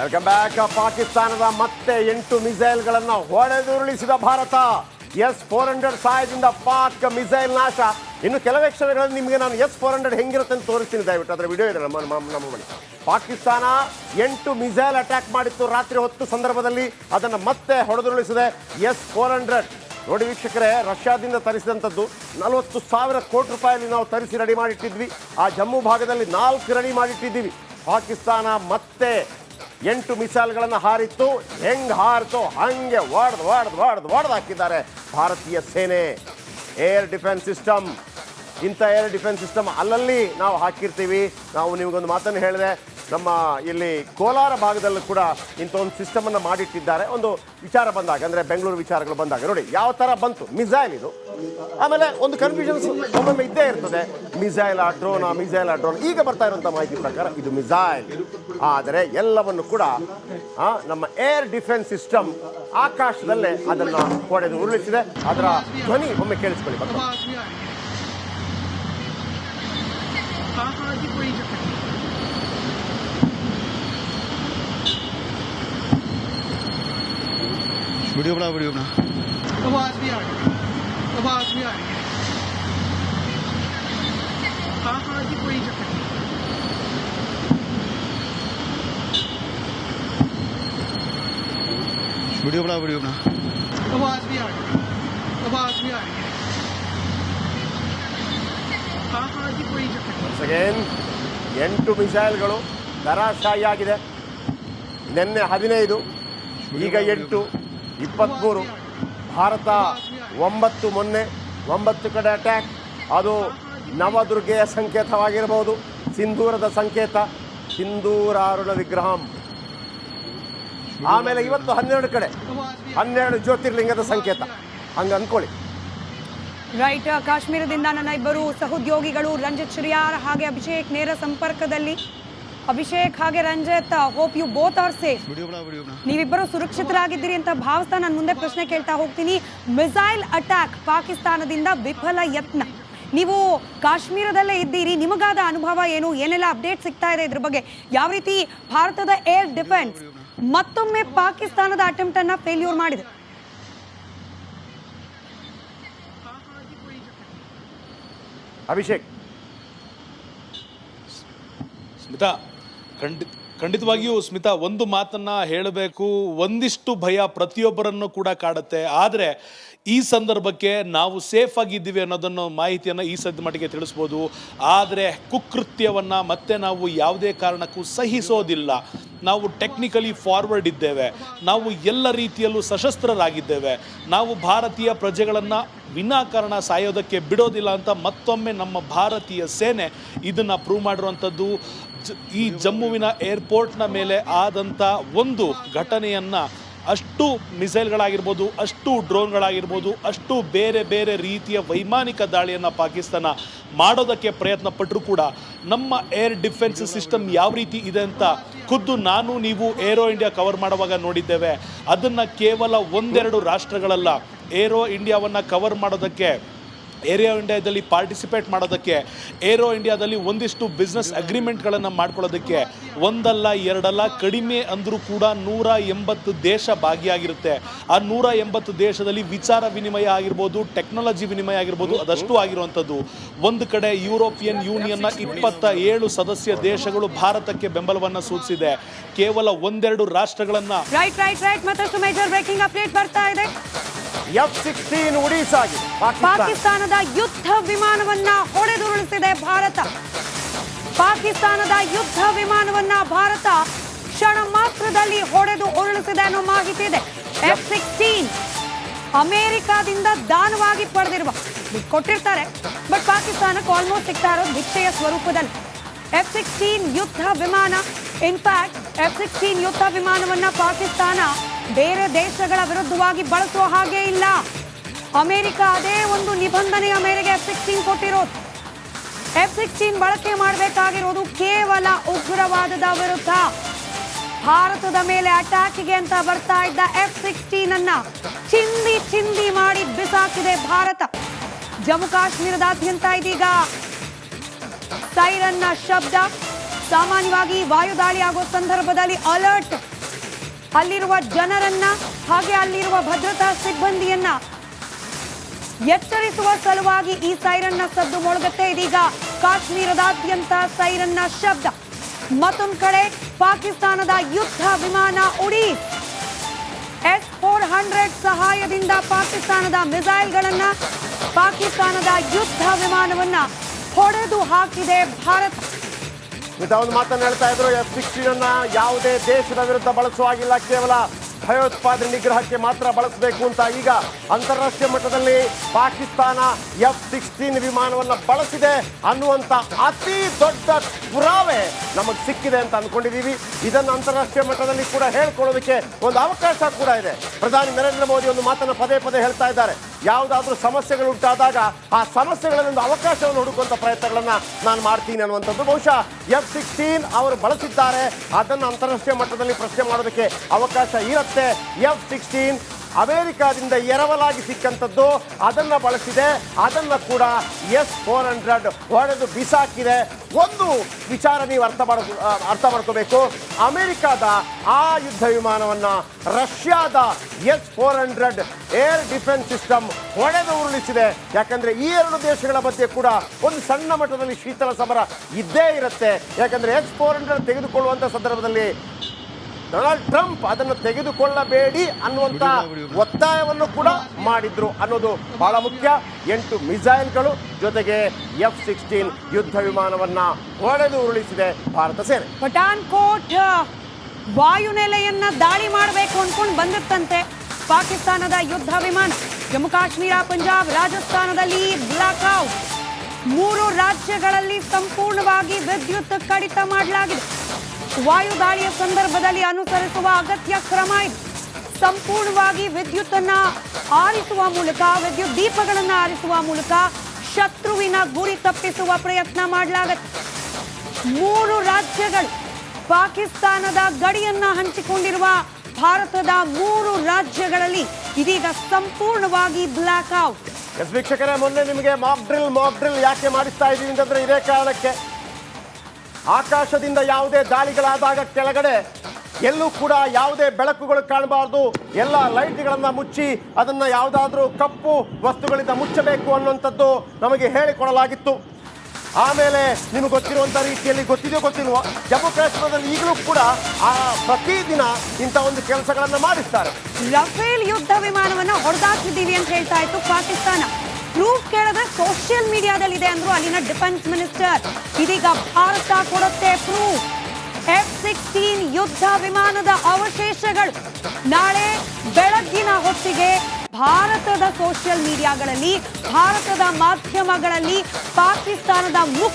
Welcome back ಪಾಕಿಸ್ತಾನದ ಮತ್ತೆ ಎಂಟು ಮಿಸೈಲ್ಗಳನ್ನು ಹೊಡೆದುರುಳಿಸಿದ ಭಾರತ. ಎಸ್ ಫೋರ್ ಹಂಡ್ರೆಡ್ ಸಹಾಯದಿಂದ ಪಾಕ್ ಮಿಸೈಲ್ ನಾಶ. ಇನ್ನು ಕೆಲವೇ ಕ್ಷಣಗಳಲ್ಲಿ ನಿಮಗೆ ನಾನು ಎಸ್ ಫೋರ್ ಹಂಡ್ರೆಡ್ ಹೆಂಗಿರುತ್ತೆ ಅಂತ ತೋರಿಸ್ತೀನಿ. ದಯವಿಟ್ಟು ಅದರ ವಿಡಿಯೋ ಇದೆ ನಮ್ಮ ನಮ್ಮ ಮನೆ ಪಾಕಿಸ್ತಾನ ಎಂಟು ಮಿಸೈಲ್ ಅಟ್ಯಾಕ್ ಮಾಡಿತ್ತು ರಾತ್ರಿ ಹೊತ್ತು ಸಂದರ್ಭದಲ್ಲಿ. ಅದನ್ನು ಮತ್ತೆ ಹೊಡೆದುರುಳಿಸಿದೆ ಎಸ್ ಫೋರ್ ಹಂಡ್ರೆಡ್. ನೋಡಿ ವೀಕ್ಷಕರೇ, ರಷ್ಯಾದಿಂದ ತರಿಸಿದಂಥದ್ದು ನಲವತ್ತು ಸಾವಿರ ಕೋಟಿ ರೂಪಾಯಿಯಲ್ಲಿ ನಾವು ತರಿಸಿ ರೆಡಿ ಮಾಡಿಟ್ಟಿದ್ವಿ. ಆ ಜಮ್ಮು ಭಾಗದಲ್ಲಿ ನಾಲ್ಕು ರೆಡಿ ಮಾಡಿಟ್ಟಿದ್ದೀವಿ. ಪಾಕಿಸ್ತಾನ ಮತ್ತೆ ಎಂಟು ಮಿಸೈಲ್ಗಳನ್ನು ಹಾರಿತ್ತು. ಹೆಂಗ್ ಹಾರಿತೋ ಹಂಗೆ ಒಡ್ದು ಒಡ್ದು ಒಡ್ದು ಒಡ್ದು ಹಾಕಿದ್ದಾರೆ ಭಾರತೀಯ ಸೇನೆ. Air defence system. ಇಂಥ ಏರ್ ಡಿಫೆನ್ಸ್ ಸಿಸ್ಟಮ್ ಅಲ್ಲಲ್ಲಿ ನಾವು ಹಾಕಿರ್ತೀವಿ. ನಾವು ನಿಮಗೊಂದು ಮಾತನ್ನು ಹೇಳಿದೆ ನಮ್ಮ ಇಲ್ಲಿ ಕೋಲಾರ ಭಾಗದಲ್ಲೂ ಕೂಡ ಇಂಥ ಒಂದು ಸಿಸ್ಟಮನ್ನು ಮಾಡಿಟ್ಟಿದ್ದಾರೆ. ಒಂದು ವಿಚಾರ ಬಂದಾಗ, ಅಂದರೆ ಬೆಂಗಳೂರು ವಿಚಾರಗಳು ಬಂದಾಗ, ನೋಡಿ, ಯಾವ ಥರ ಬಂತು? ಮಿಸೈಲ್ ಇದು. ಆಮೇಲೆ ಒಂದು ಕನ್ಫ್ಯೂಷನ್ಸ್ ಒಮ್ಮೊಮ್ಮೆ ಇದ್ದೇ ಇರ್ತದೆ. ಮಿಸೈಲ್ ಆ ಡ್ರೋನ್? ಆ ಮಿಸೈಲ್ ಆ ಡ್ರೋನ್? ಈಗ ಬರ್ತಾ ಇರುವಂಥ ಮಾಹಿತಿ ಪ್ರಕಾರ ಇದು ಮಿಸೈಲ್. ಆದರೆ ಎಲ್ಲವನ್ನು ಕೂಡ ನಮ್ಮ ಏರ್ ಡಿಫೆನ್ಸ್ ಸಿಸ್ಟಮ್ ಆಕಾಶದಲ್ಲೇ ಅದನ್ನು ಹೊಡೆದು ಉರುಳಿಸಿದೆ. ಅದರ ಧ್ವನಿ ಒಮ್ಮೆ ಕೇಳಿಸ್ಕೊಳ್ಳಿ. ಬರ್ತಾ वीडियो बना वीडियो बना आवाज भी आ रही है आवाज भी आ रही है हाँ हाँ जी कोई चक्कर नहीं वीडियो बना वीडियो बना आवाज भी आ रही है आवाज भी आ रही है हाँ हाँ जी कोई चक्कर नहीं ಅಗೇನ್ ಎಂಟು ಮಿಸೈಲ್ಗಳು ಧರಾಶಾಹಿಯಾಗಿದೆ ನಿನ್ನೆ ಹದಿನೈದು ಈಗ ಎಂಟು ಇಪ್ಪತ್ತ್ಮೂರು ಭಾರತ ಒಂಬತ್ತು ಮೊನ್ನೆ, ಒಂಬತ್ತು ಕಡೆ ಅಟ್ಯಾಕ್ ಅದು ನವದುರ್ಗೆಯ ಸಂಕೇತವಾಗಿರಬಹುದು ಸಿಂಧೂರದ ಸಂಕೇತ. ಸಿಂಧೂರಾರುಣ ವಿಗ್ರಹಂ. ಆಮೇಲೆ ಇವತ್ತು ಹನ್ನೆರಡು ಕಡೆ, ಹನ್ನೆರಡು ಜ್ಯೋತಿರ್ಲಿಂಗದ ಸಂಕೇತ. ಹಂಗೆ ಅಂದ್ಕೊಳ್ಳಿ ರೈಟ್, ಕಾಶ್ಮೀರದಿಂದ ನನ್ನ ಇಬ್ಬರು ಸಹೋದ್ಯೋಗಿಗಳು ರಂಜಿತ್ ಶ್ರೀಯಾರ್ ಹಾಗೆ ಅಭಿಷೇಕ್ ನೇರ ಸಂಪರ್ಕದಲ್ಲಿ ಅಭಿಷೇಕ್ ಹಾಗೆ Ranjit hope you both are safe ನೀವಿಬ್ಬರು ಸುರಕ್ಷಿತರಾಗಿದ್ದೀರಿ ಅಂತ ಭಾವಿಸ್ತಾ ನಾನು ಮುಂದೆ ಪ್ರಶ್ನೆ ಕೇಳ್ತಾ ಹೋಗ್ತೀನಿ. ಮಿಸೈಲ್ ಅಟ್ಯಾಕ್ ಪಾಕಿಸ್ತಾನದಿಂದ ವಿಫಲ ಯತ್ನ. ನೀವು ಕಾಶ್ಮೀರದಲ್ಲೇ ಇದ್ದೀರಿ ನಿಮಗಾದ ಅನುಭವ ಏನು? ಏನೆಲ್ಲ ಅಪ್ಡೇಟ್ ಸಿಗ್ತಾ ಇದೆ ಇದ್ರ ಬಗ್ಗೆ? ಯಾವ ರೀತಿ ಭಾರತದ ಏರ್ ಡಿಫೆನ್ಸ್ ಮತ್ತೊಮ್ಮೆ ಪಾಕಿಸ್ತಾನದ ಅಟೆಂಪ್ಟ್ ಅನ್ನ ಫೇಲ್ಯೂರ್ ಮಾಡಿದೆ? ಅಭಿಷೇಕ್. ಸ್ಮಿತಾ ಖಂಡಿತ ಖಂಡಿತವಾಗಿಯೂ ಸ್ಮಿತಾ, ಒಂದು ಮಾತನ್ನ ಹೇಳಬೇಕು. ಒಂದಿಷ್ಟು ಭಯ ಪ್ರತಿಯೊಬ್ಬರನ್ನು ಕೂಡ ಕಾಡುತ್ತೆ. ಆದರೆ ಈ ಸಂದರ್ಭಕ್ಕೆ ನಾವು ಸೇಫ್ ಆಗಿದ್ದೀವಿ ಅನ್ನೋದನ್ನು ಮಾಹಿತಿಯನ್ನು ಈ ಸದ್ಯ ಮಟ್ಟಿಗೆ ತಿಳಿಸ್ಬೋದು. ಆದರೆ ಕುಕೃತ್ಯವನ್ನು ಮತ್ತೆ ನಾವು ಯಾವುದೇ ಕಾರಣಕ್ಕೂ ಸಹಿಸೋದಿಲ್ಲ. ನಾವು ಟೆಕ್ನಿಕಲಿ ಫಾರ್ವರ್ಡ್ ಇದ್ದೇವೆ. ನಾವು ಎಲ್ಲ ರೀತಿಯಲ್ಲೂ ಸಶಸ್ತ್ರರಾಗಿದ್ದೇವೆ. ನಾವು ಭಾರತೀಯ ಪ್ರಜೆಗಳನ್ನು ವಿನಾಕಾರಣ ಸಾಯೋದಕ್ಕೆ ಬಿಡೋದಿಲ್ಲ ಅಂತ ಮತ್ತೊಮ್ಮೆ ನಮ್ಮ ಭಾರತೀಯ ಸೇನೆ ಇದನ್ನು ಪ್ರೂವ್ ಮಾಡಿರುವಂಥದ್ದು. ಈ ಜಮ್ಮುವಿನ ಏರ್ಪೋರ್ಟ್ನ ಮೇಲೆ ಆದಂಥ ಒಂದು ಘಟನೆಯನ್ನು ಅಷ್ಟು ಮಿಸೈಲ್ಗಳಾಗಿರ್ಬೋದು ಅಷ್ಟು ಡ್ರೋನ್ಗಳಾಗಿರ್ಬೋದು ಅಷ್ಟು ಬೇರೆ ಬೇರೆ ರೀತಿಯ ವೈಮಾನಿಕ ದಾಳಿಯನ್ನು ಪಾಕಿಸ್ತಾನ ಮಾಡೋದಕ್ಕೆ ಪ್ರಯತ್ನ ಪಟ್ಟರೂ ಕೂಡ ನಮ್ಮ ಏರ್ ಡಿಫೆನ್ಸ್ ಸಿಸ್ಟಮ್ ಯಾವ ರೀತಿ ಇದೆ ಅಂತ ಖುದ್ದು ನಾನು ನೀವು ಏರೋ ಇಂಡಿಯಾ ಕವರ್ ಮಾಡುವಾಗ ನೋಡಿದ್ದೇವೆ. ಅದನ್ನು ಕೇವಲ ಒಂದೆರಡು ರಾಷ್ಟ್ರಗಳಲ್ಲ. ಏರೋ ಇಂಡಿಯಾವನ್ನು ಕವರ್ ಮಾಡೋದಕ್ಕೆ ಏರಿಯಾ ಇಂಡಿಯಾದಲ್ಲಿ ಪಾರ್ಟಿಸಿಪೇಟ್ ಮಾಡೋದಕ್ಕೆ ಏರೋ ಇಂಡಿಯಾದಲ್ಲಿ ಒಂದಿಷ್ಟು ಬಿಸ್ನೆಸ್ ಅಗ್ರಿಮೆಂಟ್ಗಳನ್ನು ಮಾಡ್ಕೊಳ್ಳೋದಕ್ಕೆ ಒಂದಲ್ಲ, ಎರಡಲ್ಲ, ಕಡಿಮೆ ಅಂದರೂ ಕೂಡ ನೂರ ಎಂಬತ್ತು ದೇಶ ಭಾಗಿಯಾಗಿರುತ್ತೆ. ಆ ನೂರ ಎಂಬತ್ತು ದೇಶದಲ್ಲಿ ವಿಚಾರ ವಿನಿಮಯ ಆಗಿರ್ಬೋದು ಟೆಕ್ನಾಲಜಿ ವಿನಿಮಯ ಆಗಿರ್ಬೋದು, ಅದಷ್ಟು ಆಗಿರುವಂಥದ್ದು. ಒಂದು ಕಡೆ ಯುರೋಪಿಯನ್ ಯೂನಿಯನ್ನ ಇಪ್ಪತ್ತ ಏಳು ಸದಸ್ಯ ದೇಶಗಳು ಭಾರತಕ್ಕೆ ಬೆಂಬಲವನ್ನು ಸೂಚಿಸಿದೆ. ಕೇವಲ ಒಂದೆರಡು ರಾಷ್ಟ್ರಗಳನ್ನು ರೈಟ್ ರೈಟ್ ರೈಟ್ ಮತ್ತಷ್ಟು ಮೇಜರ್ ಬ್ರೇಕಿಂಗ್ ಅಪ್ಡೇಟ್ ಬರ್ತಾ ಇದೆ. ಎಫ್ ಸಿಕ್ಸ್ಟೀನ್ ಉಡೀಸಾಗಿ ಪಾಕಿಸ್ತಾನದ ಯುದ್ಧ ವಿಮಾನವನ್ನ ಹೊಡೆದುರುಳಿಸಿದೆ ಭಾರತ. ಪಾಕಿಸ್ತಾನದ ಯುದ್ಧ ವಿಮಾನವನ್ನ ಭಾರತ ಕ್ಷಣ ಮಾತ್ರದಲ್ಲಿ ಹೊಡೆದು ಉರುಳಿಸಿದೆ ಅನ್ನೋ ಮಾಹಿತಿ ಇದೆ. ಎಫ್ ಸಿಕ್ಸ್ಟೀನ್ ಅಮೆರಿಕಾದಿಂದ ದಾನವಾಗಿ ಪಡೆದಿರುವ ಕೊಟ್ಟಿರ್ತಾರೆ, ಬಟ್ ಪಾಕಿಸ್ತಾನಕ್ಕೆ ಆಲ್ಮೋಸ್ಟ್ ಸಿಗ್ತಾ ಇರೋದು ಭಿಕ್ಷೆಯ ಸ್ವರೂಪದಲ್ಲಿ. ಎಫ್ ಸಿಕ್ಸ್ಟೀನ್ ಯುದ್ಧ ವಿಮಾನ ಇನ್ಫ್ಯಾಕ್ಟ್ ಎಫ್ ಸಿಕ್ಸ್ಟೀನ್ ಯುದ್ಧ ವಿಮಾನವನ್ನ ಪಾಕಿಸ್ತಾನ ಬೇರೆ ದೇಶಗಳ ವಿರುದ್ಧವಾಗಿ ಬಳಸುವ ಹಾಗೆ ಇಲ್ಲ. ಅಮೆರಿಕ ಅದೇ ಒಂದು ನಿಬಂಧನೆಯ ಮೇರೆಗೆ ಎಫ್ ಸಿಕ್ಸ್ಟೀನ್ ಕೊಟ್ಟಿರೋದು. ಎಫ್ ಸಿಕ್ಸ್ಟೀನ್ ಬಳಕೆ ಮಾಡಬೇಕಾಗಿರೋದು ಕೇವಲ ಉಗ್ರವಾದದ ವಿರುದ್ಧ. ಭಾರತದ ಮೇಲೆ ಅಟ್ಯಾಕಿಗೆ ಅಂತ ಬರ್ತಾ ಇದ್ದ ಎಫ್ ಸಿಕ್ಸ್ಟೀನ್ ಅನ್ನ ಚಿಂದಿ ಚಿಂದಿ ಮಾಡಿ ಬಿಸಾಕಿದೆ ಭಾರತ. ಜಮ್ಮು ಕಾಶ್ಮೀರದಾದ್ಯಂತ ಇದೀಗ. ಸೈರನ್ನ ಶಬ್ದ. ಸಾಮಾನ್ಯವಾಗಿ ವಾಯುದಾಳಿ ಆಗೋ ಸಂದರ್ಭದಲ್ಲಿ ಅಲರ್ಟ್ ಅಲ್ಲಿರುವ ಜನರನ್ನ ಹಾಗೆ ಅಲ್ಲಿರುವ ಭದ್ರತಾ ಸಿಬ್ಬಂದಿಯನ್ನ ಎಚ್ಚರಿಸುವ ಸಲುವಾಗಿ ಈ ಸೈರನ್ನ ಸದ್ದು ಮೊಳಗುತ್ತೆ. ಇದೀಗ ಕಾಶ್ಮೀರದಾದ್ಯಂತ ಸೈರನ್ನ ಶಬ್ದ. ಮತ್ತೊಂದು ಕಡೆ ಪಾಕಿಸ್ತಾನದ ಯುದ್ಧ ವಿಮಾನ ಉಡಿ ಎಸ್ ಫೋರ್ ಹಂಡ್ರೆಡ್ ಸಹಾಯದಿಂದ ಪಾಕಿಸ್ತಾನದ ಮಿಸೈಲ್ಗಳನ್ನ ಪಾಕಿಸ್ತಾನದ ಯುದ್ಧ ವಿಮಾನವನ್ನ ಹೊಡೆದು ಹಾಕಿದೆ ಭಾರತ. ಒಂದು ಮಾತನ್ನು ಹೇಳ್ತಾ ಇದ್ರು ಎಫ್ ಸಿಕ್ಸ್ಟೀನ್ ಅನ್ನ ಯಾವುದೇ ದೇಶದ ವಿರುದ್ಧ ಬಳಸುವಾಗಿಲ್ಲ ಕೇವಲ ಭಯೋತ್ಪಾದನೆ ನಿಗ್ರಹಕ್ಕೆ ಮಾತ್ರ ಬಳಸಬೇಕು ಅಂತ ಈಗ ಅಂತಾರಾಷ್ಟ್ರೀಯ ಮಟ್ಟದಲ್ಲಿ ಪಾಕಿಸ್ತಾನ ಎಫ್ ಸಿಕ್ಸ್ಟೀನ್ ವಿಮಾನವನ್ನು ಬಳಸಿದೆ ಅನ್ನುವಂಥ ಅತಿ ದೊಡ್ಡ ಪುರಾವೆ ನಮಗೆ ಸಿಕ್ಕಿದೆ ಅಂತ ಅಂದ್ಕೊಂಡಿದ್ದೀವಿ ಇದನ್ನು ಅಂತಾರಾಷ್ಟ್ರೀಯ ಮಟ್ಟದಲ್ಲಿ ಕೂಡ ಹೇಳ್ಕೊಳ್ಳೋದಕ್ಕೆ ಒಂದು ಅವಕಾಶ ಕೂಡ ಇದೆ. ಪ್ರಧಾನಿ ನರೇಂದ್ರ ಮೋದಿ ಒಂದು ಮಾತನ್ನು ಪದೇ ಪದೇ ಹೇಳ್ತಾ ಇದ್ದಾರೆ. ಯಾವುದಾದ್ರೂ ಸಮಸ್ಯೆಗಳು ಉಂಟಾದಾಗ ಆ ಸಮಸ್ಯೆಗಳಿಂದ ಅವಕಾಶವನ್ನು ಹುಡುಕುವಂಥ ಪ್ರಯತ್ನಗಳನ್ನ ನಾನು ಮಾಡ್ತೀನಿ ಅನ್ನುವಂಥದ್ದು ಬಹುಶಃ ಎಫ್ ಸಿಕ್ಸ್ಟೀನ್ ಅವರು ಬಳಸಿದ್ದಾರೆ. ಅದನ್ನು ಅಂತಾರಾಷ್ಟ್ರೀಯ ಮಟ್ಟದಲ್ಲಿ ಪ್ರಶ್ನೆ ಮಾಡೋದಕ್ಕೆ ಅವಕಾಶ ಇರುತ್ತೆ. ಎಫ್ ಸಿಕ್ಸ್ಟೀನ್ ಅಮೆರಿಕಾದಿಂದ ಎರವಲಾಗಿ ಸಿಕ್ಕಂಥದ್ದು ಅದನ್ನು ಬಳಸಿದೆ. ಅದನ್ನು ಕೂಡ ಎಸ್ ಫೋರ್ ಹಂಡ್ರೆಡ್ ಹೊಡೆದು ಬಿಸಾಕಿದೆ. ಒಂದು ವಿಚಾರ ನೀವು ಅರ್ಥ ಮಾಡ, ಅರ್ಥ ಮಾಡ್ಕೋಬೇಕು. ಅಮೆರಿಕಾದ ಆ ಯುದ್ಧ ವಿಮಾನವನ್ನು ರಷ್ಯಾದ S four hundred air defence system ಹೊಡೆದು ಉರುಳಿಸಿದೆ. ಯಾಕಂದರೆ ಈ ಎರಡು ದೇಶಗಳ ಮಧ್ಯೆ ಕೂಡ ಒಂದು ಸಣ್ಣ ಮಟ್ಟದಲ್ಲಿ ಶೀತಲ ಸಮರ ಇದ್ದೇ ಇರುತ್ತೆ. ಯಾಕಂದರೆ ಎಸ್ ಫೋರ್ ಹಂಡ್ರೆಡ್ ತೆಗೆದುಕೊಳ್ಳುವಂಥ ಸಂದರ್ಭದಲ್ಲಿ ಡೊನಾಲ್ಡ್ ಟ್ರಂಪ್ ಅದನ್ನು ತೆಗೆದುಕೊಳ್ಳಬೇಡಿ ಅನ್ನುವಂಥ ಒತ್ತಾಯವನ್ನು ಕೂಡ ಮಾಡಿದ್ರು ಅನ್ನೋದು ಬಹಳ ಮುಖ್ಯ. ಎಂಟು ಮಿಸೈಲ್ಗಳು ಜೊತೆಗೆ ಎಫ್ ಸಿಕ್ಸ್ಟೀನ್ ಯುದ್ಧ ವಿಮಾನವನ್ನ ಹೊಡೆದು ಉರುಳಿಸಿದೆ ಭಾರತ ಸೇನೆ. ಪಠಾನ್ಕೋಟ್ ವಾಯುನೆಲೆಯನ್ನ ದಾಳಿ ಮಾಡಬೇಕು ಅನ್ಕೊಂಡು ಬಂದಿತ್ತಂತೆ. ಪಾಕಿಸ್ತಾನದ ಯುದ್ಧ ವಿಮಾನ ಜಮ್ಮು ಕಾಶ್ಮೀರ ಪಂಜಾಬ್ ರಾಜಸ್ಥಾನದಲ್ಲಿ ಬ್ಲಾಕ್ಔಟ್ ಮೂರು ರಾಜ್ಯಗಳಲ್ಲಿ ಸಂಪೂರ್ಣವಾಗಿ ವಿದ್ಯುತ್ ಕಡಿತ ಮಾಡಲಾಗಿದೆ. ವಾಯು ದಾಳಿಯ ಸಂದರ್ಭದಲ್ಲಿ ಅನುಸರಿಸುವ ಅಗತ್ಯ ಕ್ರಮ ಇದು. ಸಂಪೂರ್ಣವಾಗಿ ವಿದ್ಯುತ್ತನ್ನ ಆರಿಸುವ ಮೂಲಕ, ವಿದ್ಯುತ್ ದೀಪಗಳನ್ನು ಆರಿಸುವ ಮೂಲಕ ಶತ್ರುವಿನ ಗುರಿ ತಪ್ಪಿಸುವ ಪ್ರಯತ್ನ ಮಾಡಲಾಗುತ್ತೆ. ಮೂರು ರಾಜ್ಯಗಳು ಪಾಕಿಸ್ತಾನದ ಗಡಿಯನ್ನ ಹಂಚಿಕೊಂಡಿರುವ ಭಾರತದ ಮೂರು ರಾಜ್ಯಗಳಲ್ಲಿ ಇದೀಗ ಸಂಪೂರ್ಣವಾಗಿ ಬ್ಲಾಕ್ ಔಟ್. ವೀಕ್ಷಕರೇ, ಮೊನ್ನೆ ನಿಮಗೆ ಮಾಕ್ ಡ್ರಿಲ್ ಮಾಕ್ ಡ್ರಿಲ್ ಯಾಕೆ ಮಾಡಿಸ್ತಾ ಇದ್ದೀವಿ ಅಂತಂದ್ರೆ ಇದೇ ಕಾರಣಕ್ಕೆ. ಆಕಾಶದಿಂದ ಯಾವುದೇ ದಾಳಿಗಳಾದಾಗ ಕೆಳಗಡೆ ಎಲ್ಲೂ ಕೂಡ ಯಾವುದೇ ಬೆಳಕುಗಳು ಕಾಣಬಾರ್ದು. ಎಲ್ಲ ಲೈಟ್ಗಳನ್ನು ಮುಚ್ಚಿ ಅದನ್ನ ಯಾವುದಾದ್ರೂ ಕಪ್ಪು ವಸ್ತುಗಳಿಂದ ಮುಚ್ಚಬೇಕು ಅನ್ನುವಂಥದ್ದು ನಮಗೆ ಹೇಳಿಕೊಡಲಾಗಿತ್ತು. ಆಮೇಲೆ ನಿಮಗೆ ಗೊತ್ತಿರುವಂಥ ರೀತಿಯಲ್ಲಿ ಗೊತ್ತಿದೆಯೋ ಗೊತ್ತಿಲ್ವ, ಜಮ್ಮು ಕಾಶ್ಮೀರದಲ್ಲಿ ಈಗಲೂ ಕೂಡ ಆ ಪ್ರತಿದಿನ ಇಂಥ ಒಂದು ಕೆಲಸಗಳನ್ನು ಮಾಡಿಸ್ತಾರೆ. ರಫೇಲ್ ಯುದ್ಧ ವಿಮಾನವನ್ನು ಹೊಡೆದಾಕಿದ್ದೀವಿ ಅಂತ ಹೇಳ್ತಾ ಇತ್ತು ಪಾಕಿಸ್ತಾನ. ಪ್ರೂಫ್ ಕೇಳಿದ್ರೆ ಸೋಷಿಯಲ್ ಮೀಡಿಯಾದಲ್ಲಿ ಇದೆ ಅಂದ್ರು ಅಲ್ಲಿನ ಡಿಫೆನ್ಸ್ ಮಿನಿಸ್ಟರ್. ಇದೀಗ ಭಾರತ ಕೊಡುತ್ತೆ ಪ್ರೂಫ್. ಎಫ್ ಸಿಕ್ಸ್ಟೀನ್ ಯುದ್ಧ ವಿಮಾನದ ಅವಶೇಷಗಳು. ನಾಳೆ ಬೆಳಗ್ಗಿನ ಹೊತ್ತಿಗೆ ಭಾರತದ ಸೋಷಿಯಲ್ ಮೀಡಿಯಾಗಳಲ್ಲಿ, ಭಾರತದ ಮಾಧ್ಯಮಗಳಲ್ಲಿ ಪಾಕಿಸ್ತಾನದ ಮುಖ್ಯ